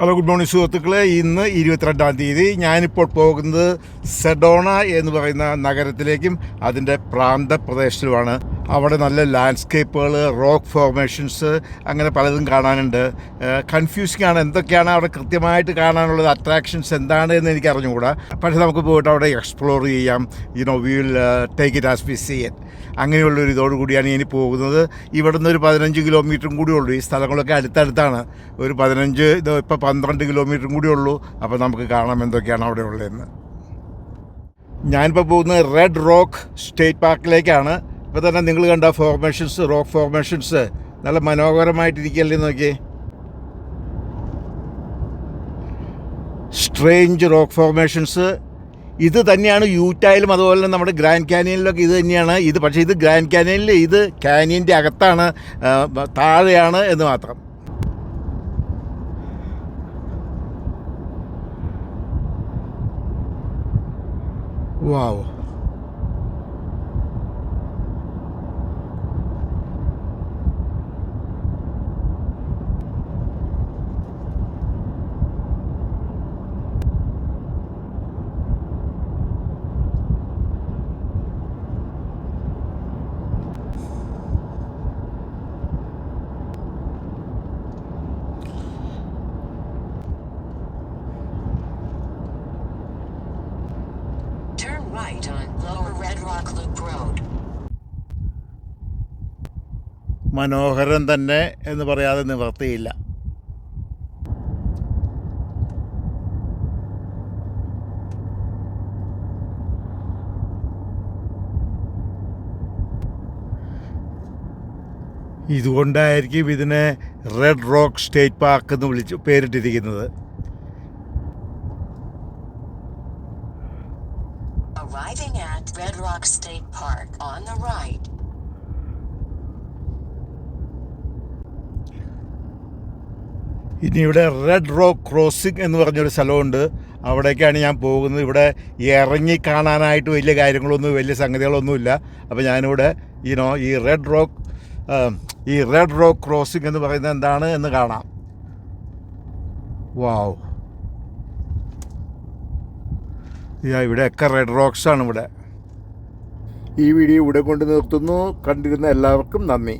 Hello good morning സുഹൃത്തുക്കളെ. ഇന്ന് ഇരുപത്തിരണ്ടാം തീയതി. ഞാനിപ്പോൾ പോകുന്നത് സെഡോണ എന്ന് പറയുന്ന നഗരത്തിലേക്കും അതിന്റെ പ്രാന്തപ്രദേശത്തുമാണ്. അവിടെ നല്ല ലാൻഡ്സ്കേപ്പുകൾ റോക്ക് ഫോർമേഷൻസ് അങ്ങനെ പലതും കാണാനുണ്ട്. കൺഫ്യൂസിംഗ് ആണ്. എന്തൊക്കെയാണ് അവിടെ കൃത്യമായിട്ട് കാണാനുള്ളത്? അട്രാക്ഷൻസ് എന്താണ് എന്ന് എനിക്ക് അറിഞ്ഞുകൂടാ പക്ഷേ നമുക്ക് പോയിട്ട് അവിടെ എക്സ്പ്ലോർ ചെയ്യാം. You know we will take it as we see it അങ്ങനെയുള്ളൊരു ഇതോടുകൂടിയാണ് ഇനി പോകുന്നത്. ഇവിടെ നിന്ന് ഒരു പതിനഞ്ച് കിലോമീറ്ററും കൂടി ഉള്ളൂ. ഈ സ്ഥലങ്ങളൊക്കെ അടുത്തടുത്താണ്. ഒരു പതിനഞ്ച് ഇത് ഇപ്പോൾ പന്ത്രണ്ട് കിലോമീറ്ററും കൂടി ഉള്ളൂ. അപ്പോൾ നമുക്ക് കാണാം എന്തൊക്കെയാണ് അവിടെ ഉള്ളതെന്ന്. ഞാനിപ്പോൾ പോകുന്നത് റെഡ് റോക്ക് സ്റ്റേറ്റ് പാർക്കിലേക്കാണ് ഇപ്പോൾ തന്നെ നിങ്ങൾ കണ്ട ഫോർമേഷൻസ് റോക്ക് ഫോർമേഷൻസ് നല്ല മനോഹരമായിട്ടിരിക്കുകയല്ലേ നോക്കി സ്ട്രേഞ്ച് റോക്ക് ഫോർമേഷൻസ് ഇത് തന്നെയാണ് യൂറ്റായാലും അതുപോലെ തന്നെ നമ്മുടെ ഗ്രാൻഡ് കാനിയനിലൊക്കെ ഇത് തന്നെയാണ്. ഇത് പക്ഷേ ഇത് ഗ്രാൻഡ് കാനിയനിൽ ഇത് കാനിയന്റെ അകത്താണ് താഴെയാണ് എന്ന് മാത്രം. വാവ് Turn right on Lower Red Rock Loop Road. മനോഹരം തന്നെ എന്ന് പറയാതെ നിവർത്തിയില്ല ഇതുകൊണ്ടായിരിക്കും ഇതിനെ റെഡ് റോക്ക് സ്റ്റേറ്റ് പാർക്ക് എന്ന് വിളിച്ച് പേരിട്ടിരിക്കുന്നത് Arriving at Red Rock State Park on the right. ഇനി ഇവിടെ റെഡ് റോക്ക് ക്രോസിംഗ് എന്ന് പറഞ്ഞൊരു സ്ഥലമുണ്ട്. അവിടേക്കാണ് ഞാൻ പോകുന്നത്. ഇവിടെ ഇറങ്ങി കാണാനായിട്ട് വലിയ കാര്യങ്ങളൊന്നും വലിയ സംഗതികളൊന്നുമില്ല. അപ്പോൾ ഞാനിവിടെ ഈനോ ഈ റെഡ് റോക്ക് ഈ റെഡ് റോക്ക് ക്രോസിംഗ് എന്ന് പറയുന്നത് എന്താണ് എന്ന് കാണാം. വാവ് ഇവിടെയൊക്കെ റെഡ് റോക്സ് ആണ് ഇവിടെ. ഈ വീഡിയോ ഇവിടെ കൊണ്ട് നിർത്തുന്നു. കണ്ടിരുന്ന എല്ലാവർക്കും നന്ദി.